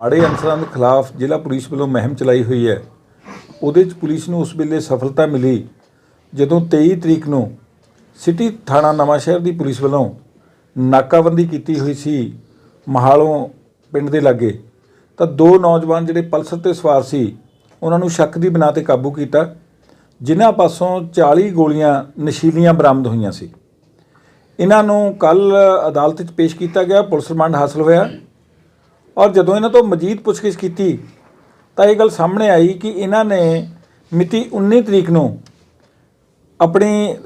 ਮਾੜੇ ਅਨਸਰਾਂ ਦੇ ਖਿਲਾਫ ਜ਼ਿਲ੍ਹਾ ਪੁਲਿਸ ਵੱਲੋਂ ਮੁਹਿੰਮ ਚਲਾਈ ਹੋਈ ਹੈ। ਉਹਦੇ 'ਚ ਪੁਲਿਸ ਨੂੰ ਉਸ ਵੇਲੇ ਸਫਲਤਾ ਮਿਲੀ ਜਦੋਂ 23 ਤਰੀਕ ਨੂੰ ਸਿਟੀ ਥਾਣਾ ਨਵਾਂਸ਼ਹਿਰ ਦੀ ਪੁਲਿਸ ਵੱਲੋਂ ਨਾਕਾਬੰਦੀ ਕੀਤੀ ਹੋਈ ਸੀ ਮਹਾਲੋਂ ਪਿੰਡ ਦੇ ਲਾਗੇ। ਤਾਂ ਦੋ ਨੌਜਵਾਨ ਜਿਹੜੇ ਪਲਸਰ ਤੇ ਸਵਾਰ ਸੀ, ਉਹਨਾਂ ਨੂੰ ਸ਼ੱਕ ਦੀ ਬਿਨਾਂ ਤੇ ਕਾਬੂ ਕੀਤਾ, ਜਿਨ੍ਹਾਂ ਪਾਸੋਂ 40 ਗੋਲੀਆਂ ਨਸ਼ੀਲੀਆਂ ਬਰਾਮਦ ਹੋਈਆਂ ਸੀ। ਇਹਨਾਂ ਨੂੰ ਕੱਲ ਅਦਾਲਤ 'ਚ ਪੇਸ਼ ਕੀਤਾ ਗਿਆ, ਪੁਲਿਸ ਰਿਮਾਂਡ ਹਾਸਲ ਹੋਇਆ। ਔਰ ਜਦੋਂ ਇਹਨਾਂ ਤੋਂ ਮਜ਼ੀਦ ਪੁੱਛਗਿੱਛ ਕੀਤੀ, ਤਾਂ ਇਹ ਗੱਲ ਸਾਹਮਣੇ ਆਈ ਕਿ ਇਹਨਾਂ ਨੇ ਮਿਤੀ 19 ਤਰੀਕ ਨੂੰ ਆਪਣੀ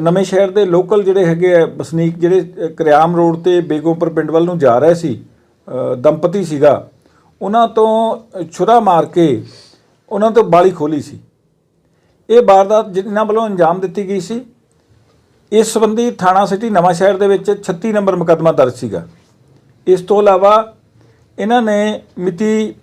ਨਵੇਂ ਸ਼ਹਿਰ ਦੇ ਲੋਕਲ ਜਿਹੜੇ ਹੈਗੇ ਆ ਵਸਨੀਕ, ਜਿਹੜੇ ਕਰਿਆਮ ਰੋਡ ਤੇ ਬੇਗੋਪੁਰ ਪਿੰਡ ਵੱਲ ਨੂੰ ਜਾ ਰਹੇ ਸੀ ਦੰਪਤੀ ਸੀਗਾ, ਉਹਨਾਂ ਤੋਂ ਛੁਰਾ ਮਾਰ ਕੇ ਉਹਨਾਂ ਤੋਂ ਬਾਲੀ ਖੋਲੀ ਸੀ। ਇਹ ਵਾਰਦਾਤ ਜਿਨ੍ਹਾਂ ਵੱਲੋਂ ਅੰਜਾਮ ਦਿੱਤੀ ਗਈ ਸੀ, ਇਸ ਸੰਬੰਧੀ ਥਾਣਾ ਸਿਟੀ ਨਵਾਂ ਸ਼ਹਿਰ ਦੇ ਵਿੱਚ 36 ਨੰਬਰ ਮੁਕੱਦਮਾ ਦਰਜ ਸੀਗਾ। ਇਸ ਤੋਂ ਇਲਾਵਾ ਇਹਨਾਂ ਨੇ ਮਿਤੀ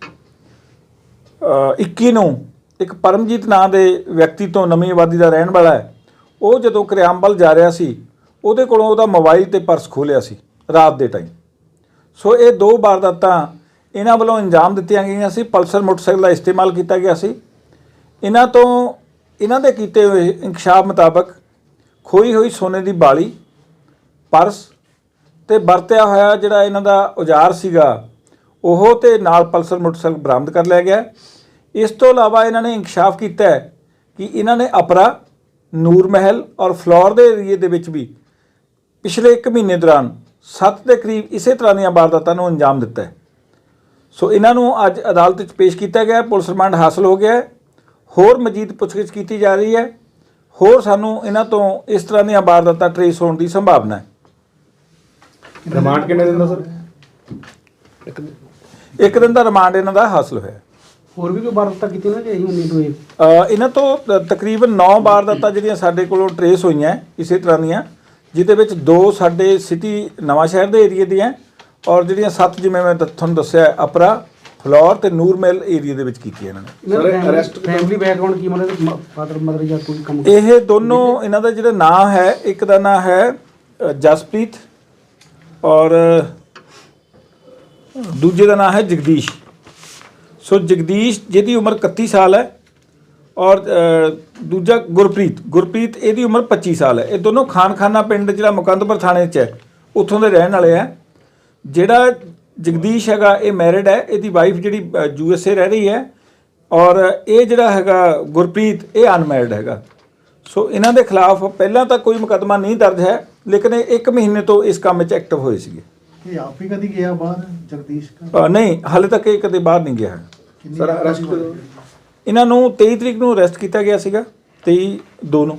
ਅ, 21 ਨੂੰ ਇੱਕ ਪਰਮਜੀਤ ਨਾਂ ਦੇ ਵਿਅਕਤੀ ਤੋਂ ਨਵੀਂ ਆਬਾਦੀ ਦਾ ਰਹਿਣ ਵਾਲਾ ਹੈ। ਉਹ ਜਦੋਂ ਕਰਿਆਮਬਲ ਜਾ ਰਿਹਾ ਸੀ ਉਹਦੇ ਕੋਲੋਂ ਉਹਦਾ ਮੋਬਾਈਲ ਤੇ ਪਰਸ ਖੋਲਿਆ ਸੀ ਰਾਤ ਦੇ ਟਾਈਮ ਸੋ ਇਹ ਦੋ ਵਾਰਦਾਤਾਂ ਇਹਨਾਂ ਵੱਲੋਂ ਅੰਜਾਮ ਦਿੱਤੀਆਂ ਗਈਆਂ ਸੀ ਪਲਸਰ ਮੋਟਰਸਾਈਕਲ ਦਾ ਇਸਤੇਮਾਲ ਕੀਤਾ ਗਿਆ ਸੀ। ਇਹਨਾਂ ਤੋਂ ਇਹਨਾਂ ਦੇ ਕੀਤੇ ਹੋਏ ਇਨਕਸ਼ਾਫ ਮੁਤਾਬਕ ਖੋਈ ਹੋਈ ਸੋਨੇ ਦੀ ਬਾਲੀ ਪਰਸ ਤੇ ਵਰਤਿਆ ਹੋਇਆ ਜਿਹੜਾ ਇਹਨਾਂ ਦਾ ਔਜ਼ਾਰ ਸੀਗਾ ਉਹ ਤੇ ਨਾਲ ਪਲਸਰ ਮੋਟਰਸਾਈਕਲ ਬਰਾਮਦ ਕਰ ਲਿਆ ਗਿਆ। ਇਸ ਤੋਂ ਇਲਾਵਾ ਇਹਨਾਂ ਨੇ ਇਨਕਸ਼ਾਫ ਕੀਤਾ ਹੈ ਕਿ ਇਹਨਾਂ ਨੇ ਅਪਰਾ ਨੂਰ ਮਹਿਲ ਔਰ ਫਲੋਰ ਦੇ ਏਰੀਏ ਦੇ ਵਿੱਚ ਵੀ ਪਿਛਲੇ 1 ਮਹੀਨੇ ਦੌਰਾਨ 7 ਦੇ ਕਰੀਬ ਇਸੇ ਤਰ੍ਹਾਂ ਦੀਆਂ ਵਾਰਦਾਤਾਂ ਨੂੰ ਅੰਜਾਮ ਦਿੱਤਾ ਹੈ। ਸੋ ਇਹਨਾਂ ਨੂੰ ਅੱਜ ਅਦਾਲਤ ਵਿੱਚ ਪੇਸ਼ ਕੀਤਾ ਗਿਆ ਪੁਲਿਸ ਰਿਮਾਂਡ ਹਾਸਲ ਹੋ ਗਿਆ ਹੈ। ਹੋਰ ਮਜ਼ੀਦ ਪੁੱਛਗਿੱਛ ਕੀਤੀ ਜਾ ਰਹੀ ਹੈ। ਹੋਰ ਸਾਨੂੰ ਇਹਨਾਂ ਤੋਂ ਇਸ ਤਰ੍ਹਾਂ ਦੀਆਂ ਵਾਰਦਾਤਾਂ ਟਰੇਸ ਹੋਣ ਦੀ ਸੰਭਾਵਨਾ ਹੈ। ਰਿਮਾਂਡ ਕਿੰਨੇ ਦਿਨ ਦਾ ਸਰ ਇੱਕ ਦਿਨ ਦਾ ਰਿਮਾਂਡ ਇਹਨਾਂ ਦਾ ਹਾਸਲ ਹੋਇਆ। ਹੋਰ ਵੀ ਕੋਈ ਵਾਰਤਾ ਕੀਤੀ ਨਾ ਕਿ ਅਸੀਂ ਤੋਂ ਇਹ ਅ, ਇਹਨਾਂ ਤੋਂ ਤ- ਤਕਰੀਬਨ 9 ਵਾਰਦਾਤਾਂ ਜਿਹੜੀਆਂ ਸਾਡੇ ਕੋਲੋਂ ਟਰੇਸ ਹੋਈਆਂ ਇਸੇ ਤਰ੍ਹਾਂ ਦੀਆਂ ਜਿਹਦੇ ਵਿੱਚ ਦੋ ਸਾਡੇ ਸਿਟੀ ਨਵਾਂ ਸ਼ਹਿਰ ਦੇ ਏਰੀਏ ਦੀਆਂ ਔਰ ਜਿਹੜੀਆਂ ਸੱਤ ਜਿਵੇਂ ਮੈਂ ਦ- ਤੁਹਾਨੂੰ ਦੱਸਿਆ ਹੈ, ਅਪਰਾ ਫਲੋਰ ਤੇ ਨੂਰਮਹਿਲ ਏਰੀਏ ਦੇ ਵਿੱਚ ਕੀਤੀਆਂ ਇਹਨਾਂ ਨੇ। arrest ਫੈਮਿਲੀ ਬੈਕਗ੍ਰਾਉਂਡ ਕੀ ਮਤਲਬ ਫਾਦਰ ਮਦਰ ਜਾਂ ਕੋਈ ਕੰਮ ਇਹ ਦੋਨੋਂ ਇਹਨਾਂ ਦਾ ਜਿਹੜਾ ਨਾਮ ਹੈ ਇੱਕ ਦਾ ਨਾਮ ਹੈ ਅ, ਜਸਪ੍ਰੀਤ ਔਰ ਦੂਜੇ ਦਾ ਨਾਮ ਹੈ ਜਗਦੀਸ਼। ਸੋ ਜਗਦੀਸ਼, ਜਿਹਦੀ ਉਮਰ 31 ਸਾਲ ਹੈ ਔਰ ਦੂਜਾ ਗੁਰਪ੍ਰੀਤ। ਗੁਰਪ੍ਰੀਤ, ਇਹਦੀ ਉਮਰ 25 ਸਾਲ ਹੈ। ਇਹ ਦੋਨੋਂ ਖਾਨਖਾਨਾ ਪਿੰਡ ਜਿਹੜਾ ਮੁਕੰਦਪੁਰ ਥਾਣੇ 'ਚ ਹੈ, ਉੱਥੋਂ ਦੇ ਰਹਿਣ ਵਾਲੇ ਆ। ਜਿਹੜਾ ਜਗਦੀਸ਼ ਹੈਗਾ, ਇਹ ਮੈਰਿਡ ਹੈ। ਇਹਦੀ ਵਾਈਫ ਜਿਹੜੀ ਯੂ ਐਸ ਏ ਰਹਿ ਰਹੀ ਹੈ ਔਰ ਇਹ ਜਿਹੜਾ ਹੈਗਾ ਗੁਰਪ੍ਰੀਤ, ਇਹ ਅਨਮੈਰਿਡ ਹੈਗਾ। ਸੋ ਇਹਨਾਂ ਦੇ ਖਿਲਾਫ ਪਹਿਲਾਂ ਤਾਂ ਕੋਈ ਮੁਕੱਦਮਾ ਨਹੀਂ ਦਰਜ ਹੈ, ਲੇਕਿਨ ਇਹ 1 ਮਹੀਨੇ ਤੋਂ ਇਸ ਕੰਮ 'ਚ ਐਕਟਿਵ ਹੋਏ ਸੀਗੇ। ਇਹ ਆਪ ਹੀ ਕਦੀ ਗਿਆ ਬਾਹਰ ਜਗਦੀਸ਼ ਕਾ ਅ, ਨਹੀਂ ਹਾਲੇ ਤੱਕ ਇਹ ਕਦੇ ਬਾਹਰ ਨਹੀਂ ਗਿਆ। ਹੈ ਕਿੰਨੀ? ਇਹਨਾਂ ਨੂੰ 23 ਤਰੀਕ ਨੂੰ ਅਰੈਸਟ ਕੀਤਾ ਗਿਆ ਸੀਗਾ 23 2 ਨੂੰ।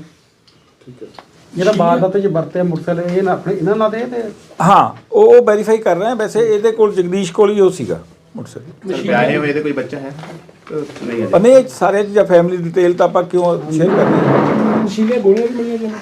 ਠੀਕ ਹੈ। ਜਿਹੜਾ ਵਾਰਦਾਤ ਚ ਵਰਤਿਆ ਮੁਰਸਲ ਇਹ ਨਾ ਆਪਣੇ ਇਹਨਾਂ ਨਾਲ ਦੇ ਤੇ ਹਾਂ ਉਹ ਉਹ ਵੈਰੀਫਾਈ ਕਰ ਰਹੇ ਆ ਵੈਸੇ ਇਹਦੇ ਕੋਲ ਜਗਦੀਸ਼ ਕੋਲ ਹੀ ਉਹ ਸੀਗਾ ਮੋਟਰਸਾਈਕਲ। ਸਰ ਵਿਆਹੇ ਹੋਏ ਤੇ ਕੋਈ ਬੱਚਾ ਹੈ? ਨਹੀਂ ਹੈ। ਪਰ ਨਹੀਂ ਇਹ ਸਾਰੇ ਜਾਂ ਫੈਮਿਲੀ ਡਿਟੇਲ ਤਾਂ ਆਪਾਂ ਕਿਉਂ ਸ਼ੇਅਰ ਕਰਨੀ ਹੈ ਨਸ਼ੀਲੇ ਗੋਲੀਆਂ ਵੀ ਮਿਲੀਆਂ ਜਿਹਨਾਂ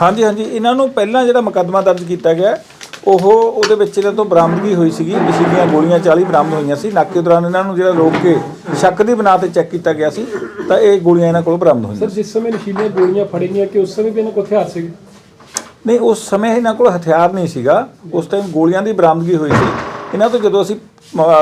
ਹਾਂਜੀ ਹਾਂਜੀ ਇਹਨਾਂ ਨੂੰ ਪਹਿਲਾਂ ਜਿਹੜਾ ਮੁਕੱਦਮਾ ਦਰਜ ਕੀਤਾ ਗਿਆ ਹੈ, ਉਹ ਉਹਦੇ ਵਿੱਚ ਇਹਨਾਂ ਤੋਂ ਬਰਾਮਦਗੀ ਹੋਈ ਸੀਗੀ ਨਸ਼ੀਲੀਆਂ ਗੋਲੀਆਂ 40 ਬਰਾਮਦ ਹੋਈਆਂ ਸੀ। ਨਾਕੇ ਦੌਰਾਨ ਇਹਨਾਂ ਨੂੰ ਜਿਹੜਾ ਰੋਕ ਕੇ ਸ਼ੱਕ ਦੀ ਬਣਾ ਤੇ ਚੈੱਕ ਕੀਤਾ ਗਿਆ ਸੀ ਤਾਂ ਇਹ ਗੋਲੀਆਂ ਇਹਨਾਂ ਕੋਲ ਬਰਾਮਦ ਹੋਈਆਂ ਸਰ ਜਿਸ ਸਮੇਂ ਨਸ਼ੀਲੀਆਂ ਗੋਲੀਆਂ ਫੜੀ ਗਈਆਂ ਕਿ ਉਸ ਸਮੇਂ ਵੀ ਇਹਨਾਂ ਕੋਲ ਹਥਿਆਰ ਸੀਗੇ ਨਹੀਂ ਉਸ ਸਮੇਂ ਇਹਨਾਂ ਕੋਲ ਹਥਿਆਰ ਨਹੀਂ ਸੀਗਾ। ਉਸ ਟਾਈਮ ਗੋਲੀਆਂ ਦੀ ਬਰਾਮਦਗੀ ਹੋਈ ਸੀ। ਇਹਨਾਂ ਤੋਂ ਜਦੋਂ ਅਸੀਂ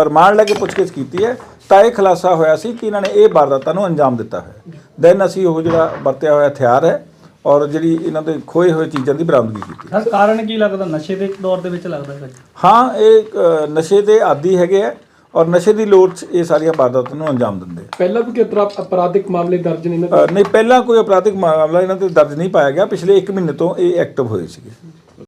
ਰਿਮਾਂਡ ਲੈ ਕੇ ਪੁੱਛਗਿੱਛ ਕੀਤੀ ਹੈ ਤਾਂ ਇਹ ਖੁਲਾਸਾ ਹੋਇਆ ਸੀ ਕਿ ਇਹਨਾਂ ਨੇ ਇਹ ਵਾਰਦਾਤਾਂ ਨੂੰ ਅੰਜਾਮ ਦਿੱਤਾ ਹੈ। ਦੈਨ ਅਸੀਂ ਉਹ ਜਿਹੜਾ ਵਰਤਿਆ ਹੋਇਆ ਹਥਿਆਰ ਹੈ ਔਰ ਜਿਹੜੀ ਇਹਨਾਂ ਦੇ ਖੋਏ ਹੋਏ ਚੀਜ਼ਾਂ ਦੀ ਬਰਾਮਦਗੀ ਕੀਤੀ। ਸਰ ਕਾਰਨ ਕੀ ਲੱਗਦਾ? ਨਸ਼ੇ ਦੇ ਦੌਰ ਦੇ ਵਿੱਚ ਲੱਗਦਾ ਹੈ ਹਾਂ ਇਹ ਅ, ਨਸ਼ੇ ਦੇ ਆਦੀ ਹੈਗੇ ਆ ਔਰ ਨਸ਼ੇ ਦੀ ਲੋੜ 'ਚ ਇਹ ਸਾਰੀਆਂ ਵਾਰਦਾਤਾਂ ਨੂੰ ਅੰਜਾਮ ਦਿੰਦੇ ਆ। ਪਹਿਲਾਂ ਵੀ ਕਿ ਅਪਰਾ- ਅਪਰਾਧਿਕ ਮਾਮਲੇ ਦਰਜ ਨੇ ਇਹਨਾਂ ਅ, ਨਹੀਂ ਪਹਿਲਾਂ ਕੋਈ ਅਪਰਾਧਿਕ ਮਾਮਲਾ ਇਹਨਾਂ ਤੇ ਦਰਜ ਨਹੀਂ ਪਾਇਆ ਗਿਆ। ਪਿਛਲੇ 1 ਮਹੀਨੇ ਤੋਂ ਇਹ ਐਕਟਿਵ ਹੋਏ ਸੀਗੇ।